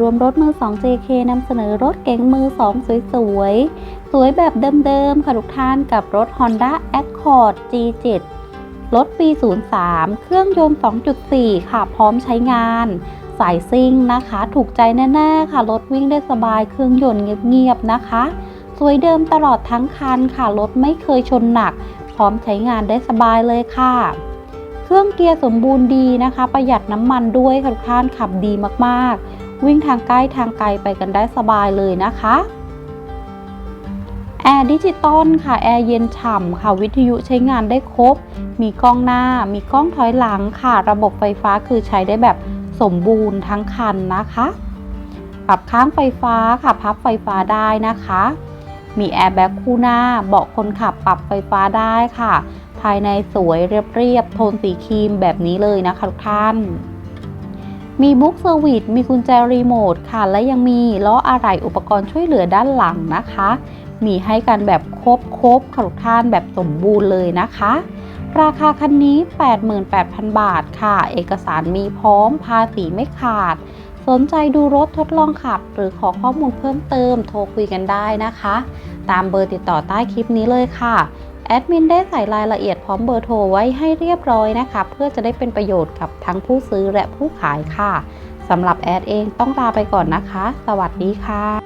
รวมรถมือ 2 JK นำเสนอรถเก๋งมือ 2 สวยๆสวยแบบเดิมๆ ค่ะทุกท่านกับรถ Honda Accord G7 รถปี 03 เครื่องยนต์ 2.4 ค่ะพร้อมใช้งาน สายซิ่งนะคะ ถูกใจแน่ๆ ค่ะ รถวิ่งได้สบายเครื่องยนต์เงียบๆ นะคะ สวยเดิมตลอดทั้งคันค่ะ รถไม่เคยชนหนัก พร้อมใช้งานได้สบายเลยค่ะเครื่องเกียร์สมบูรณ์ดีนะคะ ประหยัดน้ำมันด้วยค่ะทุกท่านขับดีมากๆ วิ่งทางใกล้ทางไกลไปกันได้สบายเลยนะคะแอร์ดิจิตอลค่ะ แอร์เย็นฉ่ำค่ะ วิทยุใช้งานได้ครบ มีกล้องหน้า มีกล้องถอยหลังค่ะ ระบบไฟฟ้าคือใช้ได้แบบสมบูรณ์ทั้งคันนะคะ ปรับข้างไฟฟ้าค่ะ พับไฟฟ้าได้นะคะ มีแอร์แบ็กคู่หน้า เบาะคนขับปรับไฟฟ้าได้ค่ะ ภายในสวยเรียบๆ โทนสีครีมแบบนี้เลยนะคะทุกท่าน มีบุ๊กเซอร์วิสมีกุญแจรีโมทค่ะ และยังมีล้ออะไหล่อุปกรณ์ช่วยเหลือด้านหลังนะคะ มีให้กันแบบครบๆค่ะทุกท่านแบบสมบูรณ์เลยนะคะ ราคาคันนี้ 88,000 บาทค่ะ เอกสารมีพร้อมภาษีไม่ขาด สนใจดูรถทดลองขับ หรือขอข้อมูลเพิ่มเติมโทรคุยกันได้นะคะ ตามเบอร์ติดต่อใต้คลิปนี้เลยค่ะ แอดมินได้ใส่รายละเอียดพร้อมเบอร์โทรไว้ให้เรียบร้อยนะคะ เพื่อจะได้เป็นประโยชน์กับทั้งผู้ซื้อและผู้ขายค่ะสำหรับแอดเองต้องลาไปก่อนนะคะ สวัสดีค่ะ